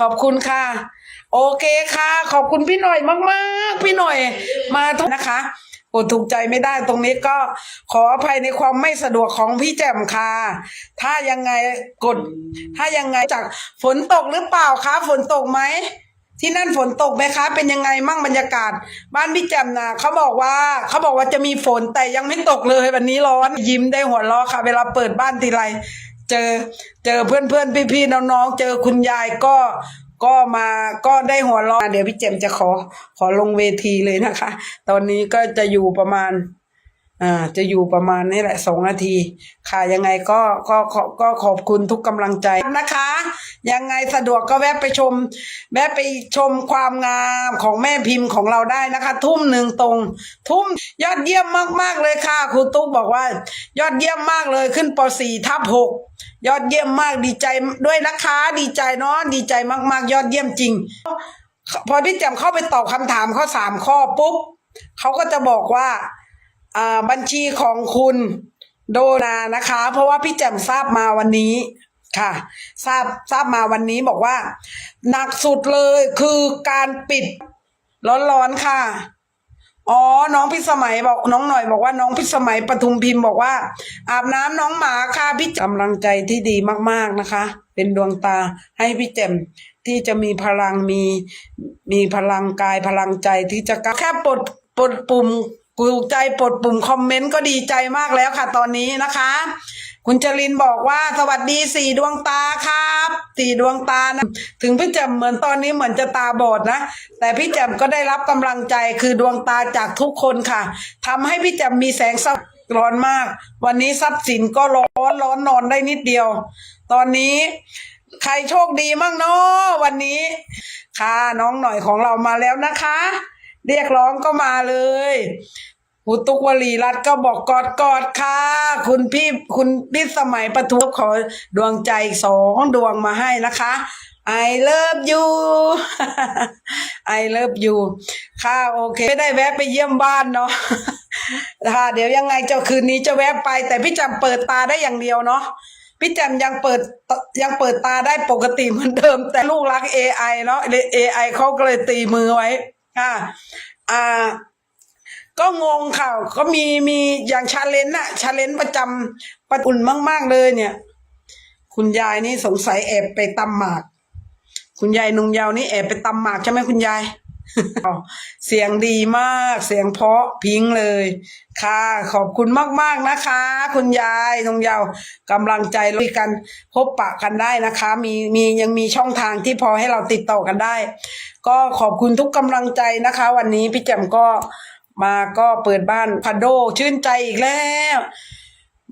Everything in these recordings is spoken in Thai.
ขอบคุณค่ะ โอเคค่ะ ขอบคุณพี่หน่อยมากๆ พี่หน่อยมาทุกนะคะกดถูกใจไม่ได้ตรงนี้ก็ขออภัยในความไม่สะดวกของพี่แจ่มค่ะ ถ้ายังไงกด ถ้ายังไงจากฝนตกหรือเปล่าคะฝนตกไหมที่นั่นฝนตกไหมคะ เป็นยังไงมั่งบรรยากาศ บ้านพี่แจ่มนะเขาบอกว่าเขาบอกว่าจะมีฝนแต่ยังไม่ตกเลยวันนี้ร้อนยิ้มได้หัวเราะค่ะ เวลาเปิดบ้านทีไร เจอเจอเพื่อนเพื่อนพี่พี่ๆน้องๆเจอคุณยายก็ก็มาก็ได้หัวเราะเดี๋ยวพี่เจมจะขอขอลงเวทีเลยนะคะ ตอนนี้ก็จะอยู่ประมาณอ่าจะอยู่ประมาณนี้แหละสองนาที ค่ะยังไงก็ก็ก็ก็ขอบคุณทุกกำลังใจนะคะ ยังไงสะดวกก็แวะไปชม แวะไปชมความงามของแม่พิมพ์ของเราได้นะคะ ทุ่มหนึ่งตรง ทุ่มยอดเยี่ยมมากๆเลยค่ะครูตุ๊กบอกว่า ยอดเยี่ยมมากเลยขึ้นป .4 ทับหกยอดเยี่ยมมากดีใจด้วยนะคะ ดีใจเนาะดีใจมาก ๆ ยอดเยี่ยมจริง พอพี่แจมเข้าไปตอบคำถามข้อสามข้อปุ๊บเขาก็จะบอกว่าบัญชีของคุณโดนานะคะ เพราะว่าพี่แจมทราบมาวันนี้ ค่ะ ทราบทราบมาวันนี้บอกว่า หนักสุดเลยคือการปิดร้อนๆค่ะอ๋อ น้องพิสมัยบอกน้องหน่อยบอกว่าน้องพิสมัยปทุมพิมพ์บอกว่า อาบน้ำน้องหมาค่ะพี่กำลังใจที่ดีมากๆนะคะ เป็นดวงตาให้พี่แจ่มที่จะมีพลังมีมีพลังกายพลังใจที่จะกแค่ปลดปลดปุ่มกูใจปลดปุ่มคอมเมนต์ก็ดีใจมากแล้วค่ะตอนนี้นะคะ คุณจรินบอกว่าสวัสดีสี่ดวงตาครับสี่ดวงตานะถึงพี่แจ่มเหมือนตอนนี้เหมือนจะตาบอดนะ แต่พี่แจ่มก็ได้รับกำลังใจคือดวงตาจากทุกคนค่ะทำให้พี่แจ่มมีแสงสว่างร้อนมาก วันนี้ทรัพย์สินก็ร้อนร้อนนอนได้นิดเดียว ตอนนี้ใครโชคดีมั่งเนาะวันนี้ ค่ะน้องหน่อยของเรามาแล้วนะคะ เรียกร้องก็มาเลย อุตุกวลีรัตก็บอกกอดกอดค่ะ คุณพี่คุณพี่สมัยประทุขอดวงใจสองดวงมาให้นะคะ I love you I love you ค่ะโอเค ไม่ได้แวะไปเยี่ยมบ้านเนาะค่ะเดี๋ยวยังไงเจ้าคืนนี้จะแวะไป แต่พี่จำเปิดตาได้อย่างเดียวเนาะพี่แจมยังเปิดยังเปิดตาได้ปกติเหมือนเดิม แต่ลูกรัก AI เนาะ AI เขาก็เลยตีมือไว้ ค่ะ อ่า ก็งงค่ะก็มีมีอย่างชาเลนจ์อะชาเลนจ์ประจำประอุ่นมาก ๆ เลยเนี่ย คุณยายนี่สงสัยแอบไปตำหมาก คุณยายนุ่งยาวนี่แอบไปตำหมากใช่ไหมคุณยายเสียงดีมาก เสียงเพาะพิงเลย ค่ะ ขอบคุณมากๆนะคะ คุณยายนงยาวกำลังใจด้วยกันพบปะกันได้นะคะ มีมียังมีช่องทางที่พอให้เราติดต่อกันได้ ก็ขอบคุณทุกกำลังใจนะคะ วันนี้พี่แจ่มก็ มาก็เปิดบ้านพันโดชื่นใจอีกแล้ว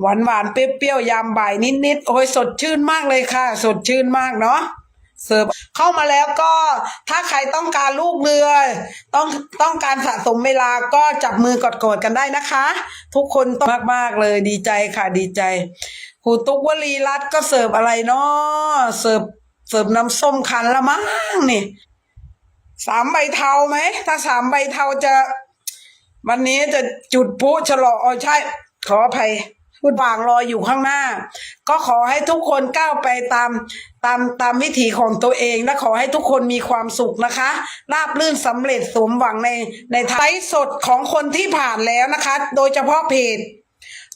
หวานหวานเปรี้ยวๆยามบ่ายนิดๆโอ้ยสดชื่นมากเลยค่ะ สดชื่นมากเนาะเสิร์ฟเข้ามาแล้วก็ถ้าใครต้องการลูกเรือ ต้องต้องการสะสมเวลาก็จับมือกอดๆกันได้นะคะ ทุกคนต้องมากเลยดีใจค่ะดีใจครูตุ๊กวลีรัตก็เสิร์ฟอะไรเนาะเสิร์ฟเสิร์ฟน้ำส้มคันละมั้งนี่สามใบเทาไหมถ้าสามใบเทาจะ วันนี้จะจุดพลุฉลองอ๋อใช่ ขออภัยพูดวางรออยู่ข้างหน้า ก็ขอให้ทุกคนก้าวไปตามตามตามวิถีของตัวเอง และขอให้ทุกคนมีความสุขนะคะ ราบรื่นสำเร็จสมหวังในในไลฟ์สดของคนที่ผ่านแล้วนะคะ โดยเฉพาะเพจ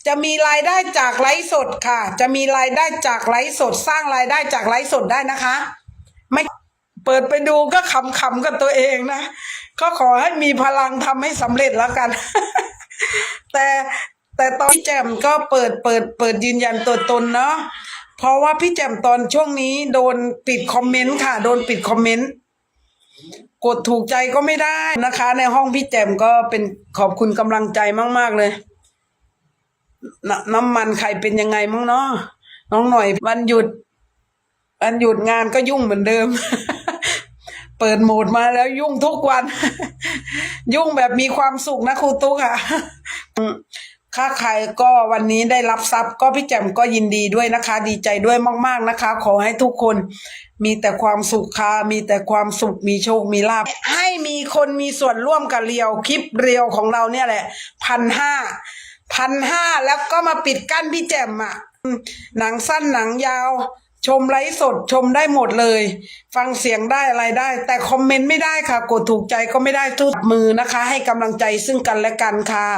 จะมีรายได้จากไลฟ์สดค่ะ จะมีรายได้จากไลฟ์สด สร้างรายได้จากไลฟ์สดได้นะคะ เปิดไปดูก็ขำๆกับตัวเองนะ ก็ขอให้มีพลังทำให้สำเร็จแล้วกัน แต่แต่ตอนพี่แจมก็เปิดเปิดเปิดยืนยันตัวตนเนาะเพราะว่าพี่แจมตอนช่วงนี้โดนปิดคอมเมนต์ค่ะ โดนปิดคอมเมนต์กดถูกใจก็ไม่ได้นะคะ ในห้องพี่แจมก็เป็นขอบคุณกำลังใจมาก ๆ เลยนน้ำมันใครเป็นยังไงมั้งเนาะน้องหน่อยวันหยุดวันหยุดงานก็ยุ่งเหมือนเดิม เปิดโหมดมาแล้วยุ่งทุกวัน ยุ่งแบบมีความสุขนะครูตุ๊กค่ะค่าใครก็วันนี้ได้รับทรัพย์ ก็พี่แจ่มก็ยินดีด้วยนะคะ ดีใจด้วยมาก ๆนะคะ ขอให้ทุกคนมีแต่ความสุขค่ะมีแต่ความสุขมีโชคมีลาภให้มีคนมีส่วนร่วมกับเรียวคลิปเรียวของเราเนี่ยแหละพันห้าพันห้าแล้วก็มาปิดกั้นพี่แจ่มอะหนังสั้นหนังยาว ชมไลฟ์สดชมได้หมดเลย ฟังเสียงได้อะไรได้ แต่คอมเมนต์ไม่ได้ค่ะ กดถูกใจก็ไม่ได้ทุกมือนะคะ ให้กำลังใจซึ่งกันและกันค่ะ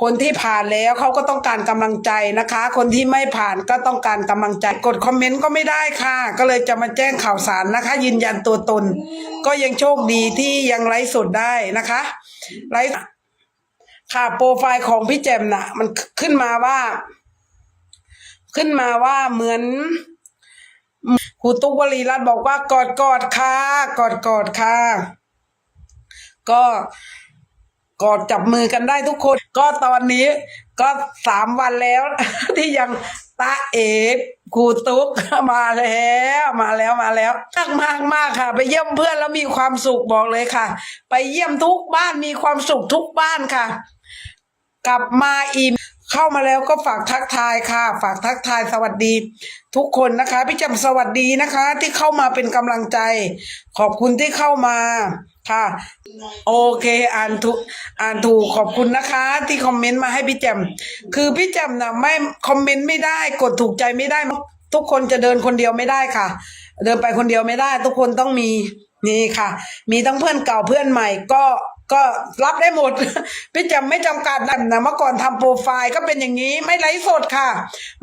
คนที่ผ่านแล้วเขาก็ต้องการกำลังใจนะคะ คนที่ไม่ผ่านก็ต้องการกำลังใจ กดคอมเมนต์ก็ไม่ได้ค่ะ ก็เลยจะมาแจ้งข่าวสารนะคะ ยืนยันตัวตน ก็ยังโชคดีที่ยังไลฟ์สดได้นะคะไลฟ์ค่ะโปรไฟล์ของพี่แจมน่ะ มันขึ้นมาว่า ขึ้นมาว่าเหมือน ครูตุ๊กวลีรัตน์บอกว่ากอดกอดค่ะกอดกอดค่ะ ก็กอดจับมือกันได้ทุกคน ก็ตอนนี้ก็สามวันแล้ว ที่ยังตาเอกครูตุ๊กมาแล้วมาแล้วมาแล้วมากมากมากค่ะ ไปเยี่ยมเพื่อนแล้วมีความสุขบอกเลยค่ะ ไปเยี่ยมทุกบ้านมีความสุขทุกบ้านค่ะ กลับมาอิ่ม เข้ามาแล้วก็ฝากทักทายค่ะ ฝากทักทายสวัสดี ทุกคนนะคะ พี่จำสวัสดีนะคะ ที่เข้ามาเป็นกำลังใจ ขอบคุณที่เข้ามาค่ะ โอเคอ่านถูกอ่านถูกขอบคุณนะคะ ที่คอมเมนต์มาให้พี่แจมคือพี่แจมนะไม่คอมเมนต์ไม่ได้กดถูกใจไม่ได้ ทุกคนจะเดินคนเดียวไม่ได้ค่ะ เดินไปคนเดียวไม่ได้ ทุกคนต้องมีนี่ค่ะ มีทั้งเพื่อนเก่าเพื่อนใหม่ก็ ก็รับได้หมด พี่แจำไม่จำกัดนะนะเมื่อก่อนทำโปรไฟล์ก็เป็นอย่างนี้ ไม่ไลฟ์สดค่ะ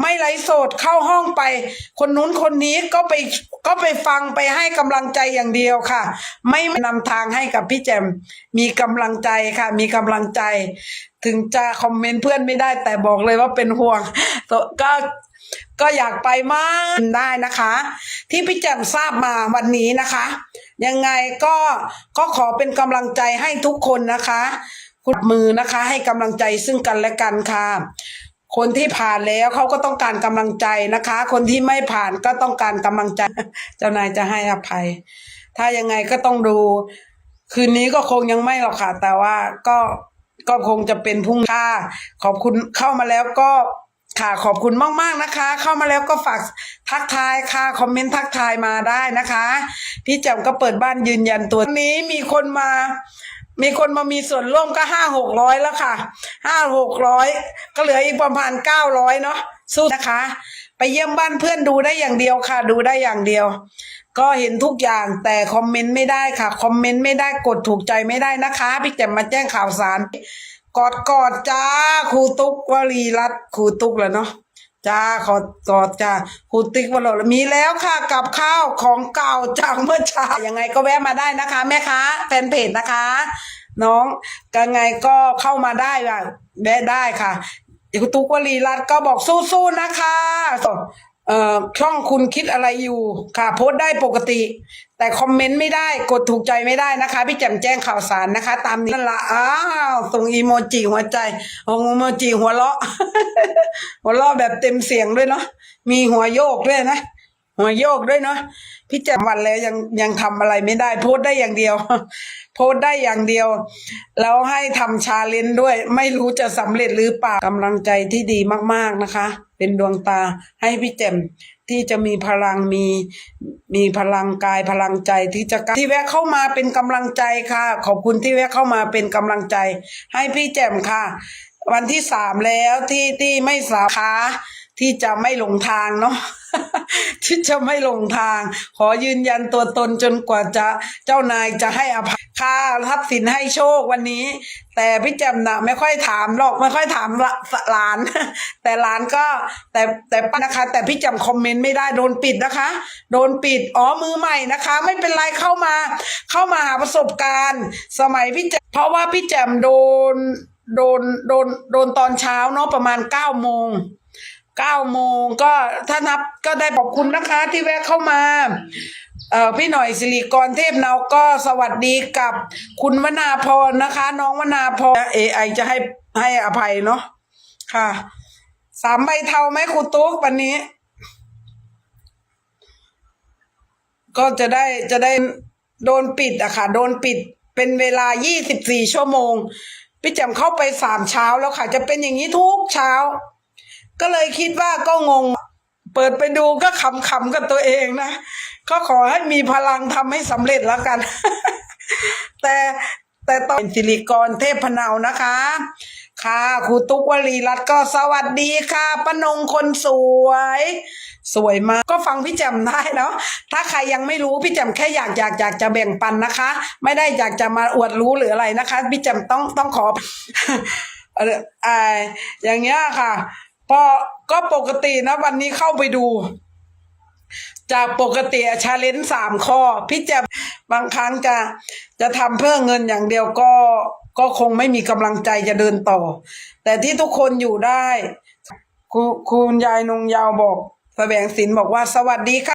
ไม่ไลฟ์สดเข้าห้องไป คนนู้นคนนี้ก็ไปก็ไปฟังไปให้กำลังใจอย่างเดียวค่ะ ไม่นำทางให้กับพี่แจมมีกำลังใจค่ะ มีกำลังใจ ถึงจะคอมเมนต์เพื่อนไม่ได้แต่บอกเลยว่าเป็นห่วงก็ ก็อยากไปมากได้นะคะ ที่พี่แจมทราบมาวันนี้นะคะ ยังไงก็ก็ขอเป็นกำลังใจให้ทุกคนนะคะคุณมือนะคะให้กำลังใจซึ่งกันและกันค่ะ คนที่ผ่านแล้วเขาก็ต้องการกำลังใจนะคะ คนที่ไม่ผ่านก็ต้องการกำลังใจ เจ้านายจะให้อภัย ถ้ายังไงก็ต้องดู คืนนี้ก็คงยังไม่หรอกค่ะ แต่ว่าก็ก็คงจะเป็นพรุ่งนี้ค่ะขอบคุณเข้ามาแล้วก็ ค่ะขอบคุณมากๆนะคะ เข้ามาแล้วก็ฝากทักทายค่ะคอมเมนต์ทักทายมาได้นะคะ พี่แจ่มก็เปิดบ้านยืนยันตัวนี้มีคนมา มีคนมามีส่วนร่วมก็ห้าหกร้อยแล้วค่ะห้าหกร้อยก็เหลืออีกประมาณเก้าร้อยเนาะสู้นะคะ ไปเยี่ยมบ้านเพื่อนดูได้อย่างเดียวค่ะ ดูได้อย่างเดียว ก็เห็นทุกอย่างแต่คอมเมนต์ไม่ได้ค่ะคอมเมนต์ไม่ได้กดถูกใจไม่ได้นะคะ พี่แจ่มมาแจ้งข่าวสาร กอดกอดจ้าครูตุ๊กวลีรัตครูตุ๊กแล้วเนาะจ้าขอกอดจ้าครูติ๊กวลีมีแล้วค่ะกับข้าวของเก่าจากเมื่อเช้ายังไงก็แวะมาได้นะคะ แม่ค้าแฟนเพจนะคะ น้องยังไงก็เข้ามาได้ค่ะแวะได้ค่ะครูตุ๊กวลีรัตก็บอกสู้ๆนะคะ เอ่อช่องคุณคิดอะไรอยู่ค่ะ โพสต์ได้ปกติ แต่คอมเมนต์ไม่ได้กดถูกใจไม่ได้นะคะ พี่แจ่มแจ้งข่าวสารนะคะ ตามนี้นั่นละอ้าวส่งอีโมจิหัวใจเองอีโมจิหัวเราะ หัวเราะแบบเต็มเสียงด้วยเนาะมีหัวโยกด้วยนะ หัวโยกด้วยเนาะพี่แจ่มวันแล้วยังยังทำอะไรไม่ได้ โพสได้อย่างเดียว โพสได้อย่างเดียว แล้วให้ทำชาเลนจ์ด้วย ไม่รู้จะสำเร็จหรือเปล่ากำลังใจที่ดีมากๆนะคะ เป็นดวงตาให้พี่แจ่มที่จะมีพลังมีมีพลังกายพลังใจที่จะที่แวะเข้ามาเป็นกำลังใจค่ะ ขอบคุณที่แวะเข้ามาเป็นกำลังใจ ให้พี่แจ่มค่ะ วันที่สามแล้วที่ที่ไม่สาขา ที่จะไม่หลงทางเนาะที่จะไม่หลงทาง ขอยืนยันตัวตนจนกว่าจะเจ้านายจะให้อภัยค่าทรัพย์สินให้โชควันนี้ แต่พี่แจมนะไม่ค่อยถามหรอกไม่ค่อยถามละหลาน แต่หลานก็แต่แต่ปนะคะ แต่พี่แจมคอมเมนต์ไม่ได้โดนปิดนะคะ โดนปิดอ๋อมือใหม่นะคะ ไม่เป็นไรเข้ามา เข้ามาหาประสบการณ์ สมัยพี่แจมเพราะว่าพี่แจมโดนโดนโดนโดนตอนเช้าเนาะประมาณเก้าโมง เก้าโมงก็ถ้านับก็ได้ขอบคุณนะคะที่แวะเข้ามาเออพี่หน่อยสิริกรเทพเนาก็สวัสดีกับคุณวนาพรนะคะ น้องวนาพรเอไอจะให้ให้อภัยเนาะค่ะ สามใบเทาไหมครูตุ๊กวันนี้ ก็จะได้จะได้โดนปิดอะค่ะ โดนปิดเป็นเวลา 24 ชั่วโมง พี่แจำเข้าไปสามเช้าแล้วค่ะ จะเป็นอย่างนี้ทุกเช้า ก็เลยคิดว่าก็งง เปิดไปดูก็ขำๆกับตัวเองนะ ก็ขอให้มีพลังทำให้สำเร็จแล้วกัน แต่แต่ตอนสิริกรเทพพนาวนะคะ ค่ะครูตุ๊กวลีรัตน์ก็สวัสดีค่ะป้านงคนสวย สวยมากก็ฟังพี่แจ่มได้เนาะถ้าใครยังไม่รู้พี่แจ่มแค่อยากอยากอยากจะแบ่งปันนะคะ ไม่ได้อยากจะมาอวดรู้หรืออะไรนะคะ พี่แจ่มต้องต้องขอ เออออย่างเงี้ยค่ะ พอก็ปกตินะวันนี้เข้าไปดู จากปกติชาเลนจ์สามข้อ พี่แจมบางครั้งจะจะทำเพื่อเงินอย่างเดียวก็ก็คงไม่มีกำลังใจจะเดินต่อ แต่ที่ทุกคนอยู่ได้ คุณคุณยายนงยาวบอกแสวงศิลป์บอกว่าสวัสดีค่ะ